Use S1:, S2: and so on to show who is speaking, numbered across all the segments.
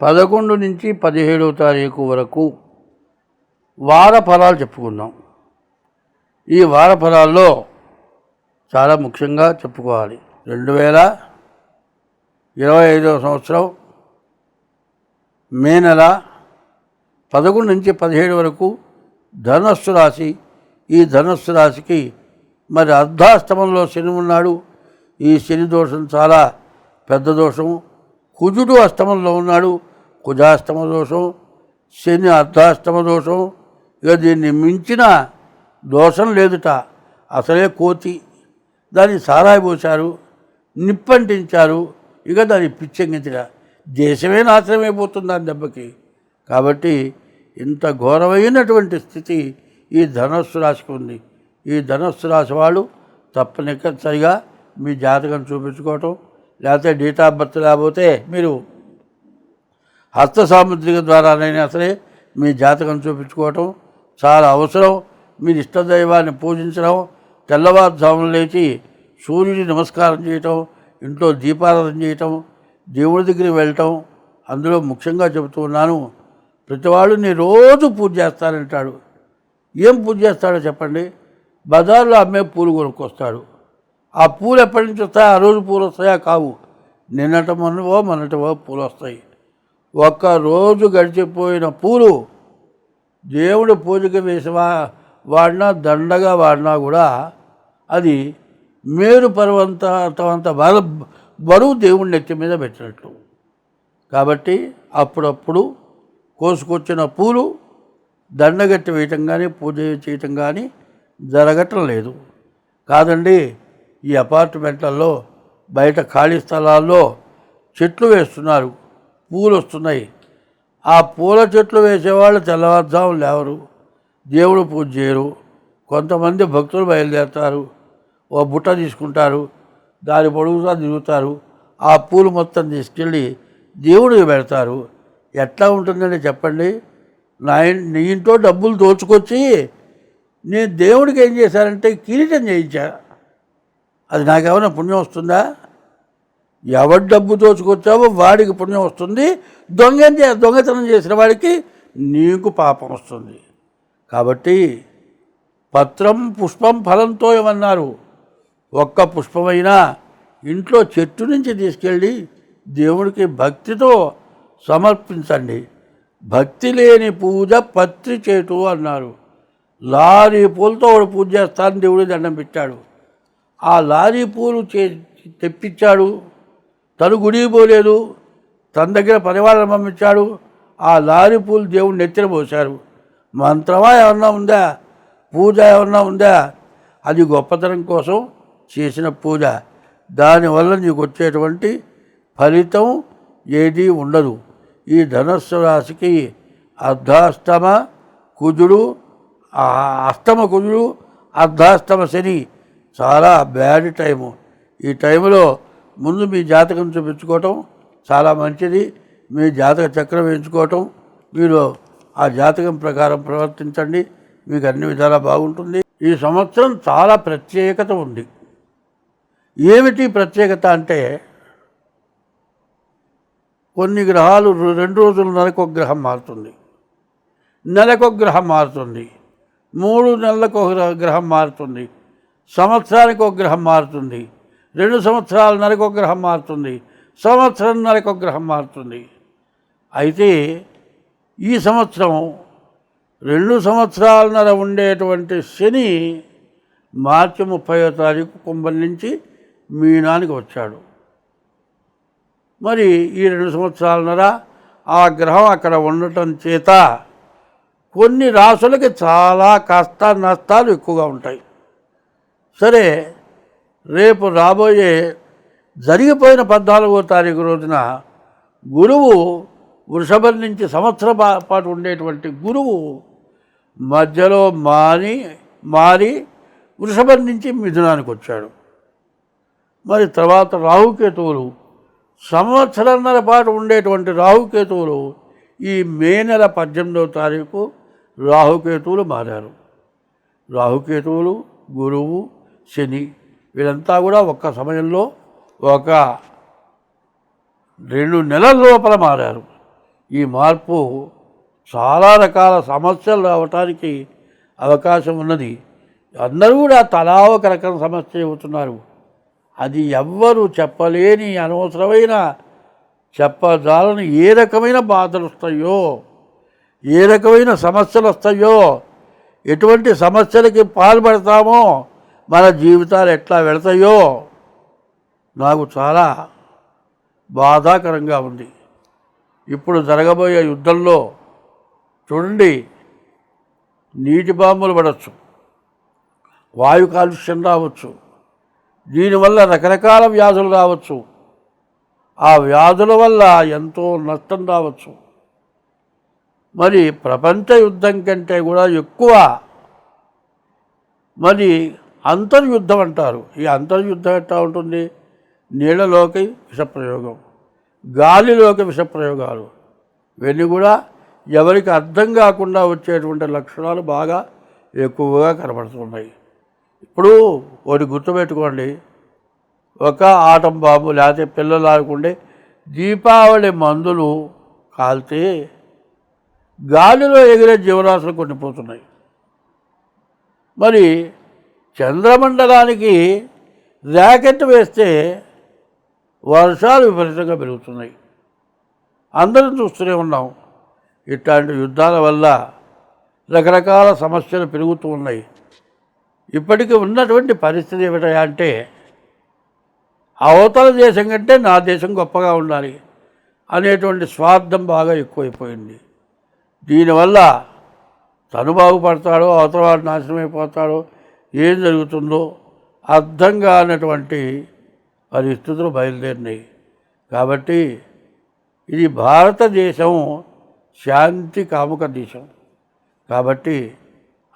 S1: పదకొండు నుంచి పదిహేడవ తారీఖు వరకు వార ఫలాలు చెప్పుకుందాం. ఈ వార ఫలాల్లో చాలా ముఖ్యంగా చెప్పుకోవాలి. రెండు వేల ఇరవై ఐదవ సంవత్సరం మే నెల పదకొండు నుంచి పదిహేడు వరకు ధనస్సు రాశి. ఈ ధనస్సు రాశికి మరి అర్ధాష్టమంలో శని ఉన్నాడు. ఈ శని దోషం చాలా పెద్ద దోషం కుజుడు అష్టమంలో ఉన్నాడు. కుజాష్టమ దోషం శని అర్ధాష్టమ దోషం. ఇక దీన్ని మించిన దోషం లేదుట. అసలే కోతి. దాన్ని సారాయి పోశారు నిప్పంటించారు. ఇక దాన్ని పిచ్చెంగించగా దేశమే నాశనమైపోతుంది దాని దెబ్బకి. కాబట్టి ఇంత ఘోరమైనటువంటి స్థితి ఈ ధనస్సు రాశికి ఉంది. ఈ ధనస్సు రాశి వాళ్ళు తప్పనిసరిగా మీ జాతకం చూపించుకోవటం లేకపోతే డేట్ ఆఫ్ బర్త్ లేకపోతే మీరు హస్త సాముద్రిక ద్వారానైనా సరే మీ జాతకం చూపించుకోవటం చాలా అవసరం. మీరు ఇష్టదైవాన్ని పూజించడం తెల్లవారుజామున లేచి సూర్యుడి నమస్కారం చేయటం ఇంట్లో దీపారాధన చేయటం దేవుడి దగ్గరికి వెళ్ళటం అందులో ముఖ్యంగా చెబుతూ ఉన్నాను. ప్రతివాడు నేను రోజు పూజ చేస్తానంటాడు ఏం పూజ చేస్తాడో చెప్పండి. బజార్లో అమ్మే పూలు కొనుక్కొస్తాడు. ఆ పూలు ఎప్పటి నుంచి వస్తాయి ఆ రోజు పూలు వస్తాయా? కావు. నిన్నట మొన్నవో మొన్నటవో పూలు వస్తాయి. ఒక్క రోజు గడిచిపోయిన పూలు దేవుడి పూజకి వేసి వా వాడినా దండగా వాడినా కూడా అది మేరు పర్వంత అంత బల బరువు దేవుడి నెత్తి మీద పెట్టినట్టు. కాబట్టి అప్పుడప్పుడు కోసుకొచ్చిన పూలు దండగట్టి వేయటం కానీ పూజ చేయటం కానీ జరగటం లేదు. కాదండి ఈ అపార్ట్మెంట్లలో బయట ఖాళీ స్థలాల్లో చెట్లు వేస్తున్నారు. పూలు వస్తున్నాయి ఆ పూల చెట్లు వేసేవాళ్ళు తెల్లవారుజాము లేవరు. దేవుడు పూజ చేయరు. కొంతమంది భక్తులు బయలుదేరుతారు. ఓ బుట్ట తీసుకుంటారు. దాని పొడుగుతా తిరుగుతారు. ఆ పూలు మొత్తం తీసుకెళ్ళి దేవుడికి పెడతారు. ఎట్లా ఉంటుందని చెప్పండి. నా నీ ఇంట్లో డబ్బులు దోచుకొచ్చి నేను దేవుడికి ఏం చేశానంటే కిరీటం చేయించా అది నాకేమైనా పుణ్యం వస్తుందా? ఎవరి డబ్బు దోచుకొచ్చావో వాడికి పుణ్యం వస్తుంది. దొంగ దొంగతనం చేసిన వాడికి నీకు పాపం వస్తుంది. కాబట్టి పత్రం పుష్పం ఫలంతో ఏమన్నారు? ఒక్క పుష్పమైనా ఇంట్లో చెట్టు నుంచి తీసుకెళ్ళి దేవుడికి భక్తితో సమర్పించండి. భక్తి లేని పూజ పత్రి చేటు అన్నారు. లారీ పూలతో వాడు పూజ చేస్తాను దేవుడి దండం పెట్టాడు. ఆ లారీ పూలు చే తెప్పించాడు. తను గుడికి పోలేదు తన దగ్గర పరివారం పంపించాడు. ఆ లారీ పూలు దేవుడు నెత్తిన పోశారు. మంత్రమా ఏమన్నా ఉందా? పూజ ఏమన్నా ఉందా? అది గొప్పతనం కోసం చేసిన పూజ. దానివల్ల నీకు వచ్చేటువంటి ఫలితం ఏదీ ఉండదు. ఈ ధనస్సు రాశికి అర్ధాష్టమ కుజుడు అష్టమ కుజుడు అర్ధాష్టమ శని చాలా బ్యాడ్ టైము. ఈ టైంలో ముందు మీ జాతకం చూపించుకోవటం చాలా మంచిది. మీ జాతక చక్రం వేయించుకోవటం మీరు ఆ జాతకం ప్రకారం ప్రవర్తించండి. మీకు అన్ని విధాలా బాగుంటుంది. ఈ సంవత్సరం చాలా ప్రత్యేకత ఉంది. ఏమిటి ప్రత్యేకత అంటే కొన్ని గ్రహాలు రెండు రోజులు నెలకు ఒక గ్రహం మారుతుంది. నెలకు ఒక గ్రహం మారుతుంది. మూడు నెలలకు ఒక గ్రహ- గ్రహం మారుతుంది. సంవత్సరానికి ఒక గ్రహం మారుతుంది. రెండు సంవత్సరాల ఒక గ్రహం మారుతుంది. సంవత్సరం ఒక గ్రహం మారుతుంది. అయితే ఈ సంవత్సరం రెండు సంవత్సరాలన్నర ఉండేటువంటి శని మార్చి ముప్పయో తారీఖు కుంభం నుంచి మీనానికి వచ్చాడు. మరి ఈ రెండు సంవత్సరాలన్నర ఆ గ్రహం అక్కడ ఉండటం చేత కొన్ని రాసులకి చాలా కష్ట నష్టాలు ఎక్కువగా ఉంటాయి. సరే రేపు రాబోయే జరిగిపోయిన పద్నాలుగో తారీఖు రోజున గురువు వృషభం నుంచి సంవత్సర పాటు ఉండేటువంటి గురువు మధ్యలో మారి మారి వృషభం నుంచి మిథునానికి వచ్చాడు. మరి తర్వాత రాహుకేతువులు సంవత్సరంన్నర పాటు ఉండేటువంటి రాహుకేతువులు ఈ మే నెల పద్దెనిమిదవ తారీఖు రాహుకేతువులు మారారు. రాహుకేతువులు గురువు శని. వీళ్ళంతా కూడా ఒక్క సమయంలో ఒక రెండు నెలల లోపల మారారు. ఈ మార్పు చాలా రకాల సమస్యలు రావటానికి అవకాశం ఉన్నది. అందరూ కూడా తలా ఒక రకం సమస్య చెబుతున్నారు. అది ఎవ్వరు చెప్పలేని అనవసరమైన చెప్పజాలని ఏ రకమైన బాధలు వస్తాయో ఏ రకమైన సమస్యలు వస్తాయో ఎటువంటి సమస్యలకి పాల్పడతామో మన జీవితాలు ఎట్లా వెళతాయో నాకు చాలా బాధాకరంగా ఉంది. ఇప్పుడు జరగబోయే యుద్ధంలో చూడండి నీటి బాంబులు పడవచ్చు వాయు కాలుష్యం రావచ్చు దీనివల్ల రకరకాల వ్యాధులు రావచ్చు. ఆ వ్యాధుల వల్ల ఎంతో నష్టం రావచ్చు. మరి ప్రపంచ యుద్ధం కంటే కూడా ఎక్కువ మరి అంతర్యుద్ధం అంటారు. ఈ అంతర్యుద్ధం ఎట్లా ఉంటుంది? నీళ్ళలోకి విషప్రయోగం గాలిలోకి విషప్రయోగాలు. ఇవన్నీ కూడా ఎవరికి అర్థం కాకుండా వచ్చేటువంటి లక్షణాలు బాగా ఎక్కువగా కనబడుతున్నాయి. ఇప్పుడు ఒకటి గుర్తుపెట్టుకోండి. ఒక ఆటం బాంబు లేకపోతే పిల్లలు ఆడుకుంటే దీపావళి మందులు కాల్తే గాలిలో ఎగిరే జీవరాశులు కొనిపోతున్నాయి మరి చంద్రమండలానికి ర్యాకెట్ వేస్తే వర్షాలు విపరీతంగా పెరుగుతున్నాయి. అందరం చూస్తూనే ఉన్నాం. ఇట్లాంటి యుద్ధాల వల్ల రకరకాల సమస్యలు పెరుగుతూ ఉన్నాయి. ఇప్పటికీ ఉన్నటువంటి పరిస్థితి ఏమిటా అంటే అవతల దేశం కంటే నా దేశం గొప్పగా ఉండాలి అనేటువంటి స్వార్థం బాగా ఎక్కువైపోయింది. దీనివల్ల తను బాగుపడతాడో అవతల వాడు నాశనం ఏం జరుగుతుందో అర్థం కానటువంటి పరిస్థితులు బయలుదేరినాయి. కాబట్టి ఇది భారతదేశం శాంతి కాముక దేశం. కాబట్టి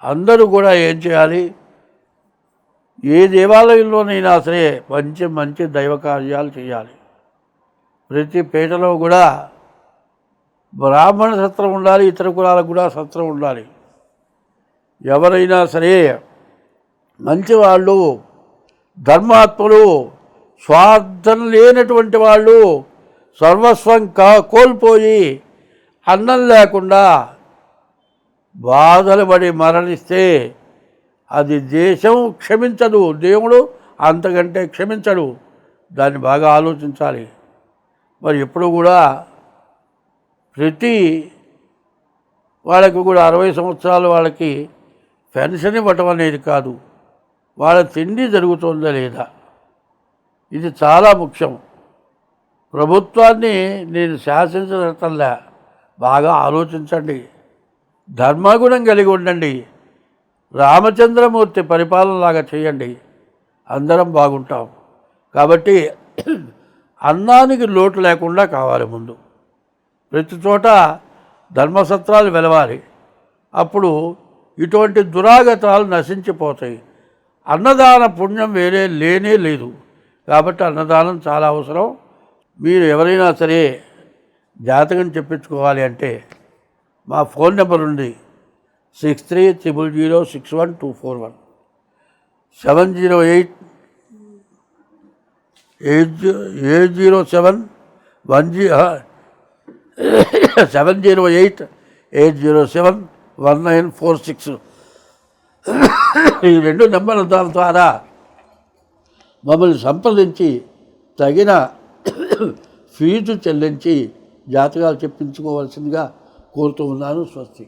S1: అందరూ కూడా ఏం చేయాలి? ఏ దేవాలయంలోనైనా సరే మంచి మంచి దైవ కార్యాలు చేయాలి. ప్రతి పేటలో కూడా బ్రాహ్మణ సత్రం ఉండాలి ఇతర కులాలకు కూడా సత్రం ఉండాలి. ఎవరైనా సరే మంచివాళ్ళు ధర్మాత్ములు స్వార్థం లేనటువంటి వాళ్ళు సర్వస్వం కా కోల్పోయి అన్నం లేకుండా బాధలు పడి మరణిస్తే అది దేశం క్షమించదు. దేవుడు అంతకంటే క్షమించడు. దాన్ని బాగా ఆలోచించాలి. మరి ఎప్పుడు కూడా ప్రతి వాళ్ళకి కూడా అరవై సంవత్సరాలు వాళ్ళకి పెన్షన్ ఇవ్వటం అనేది కాదు. వాళ్ళ తిండి జరుగుతుందా లేదా? ఇది చాలా ముఖ్యం. ప్రభుత్వాన్ని నేను శాసించటంలా బాగా ఆలోచించండి. ధర్మగుణం కలిగి ఉండండి. రామచంద్రమూర్తి పరిపాలనలాగా చేయండి. అందరం బాగుంటాం. కాబట్టి అన్నానికి లోటు లేకుండా కావాలి ముందు. ప్రతి చోట ధర్మసత్రాలు వెలవాలి. అప్పుడు ఇటువంటి దురాగతాలు నశించిపోతాయి. అన్నదాన పుణ్యం వేరే లేనే లేదు. కాబట్టి అన్నదానం చాలా అవసరం. మీరు ఎవరైనా సరే జాతకం చెప్పించుకోవాలి అంటే మా ఫోన్ నెంబర్ ఉంది. Six three triple zero six one two four one. Seven zero eight eight G eight zero seven one G seven zero eight eight zero seven one nine four six. ఈ రెండు నెంబర్ల ద్వారా మమ్మల్ని సంప్రదించి తగిన fee చెల్లించి జాతకాలు చెప్పించుకోవాల్సిందిగా కోరుతూ ఉన్నాను స్వస్తి.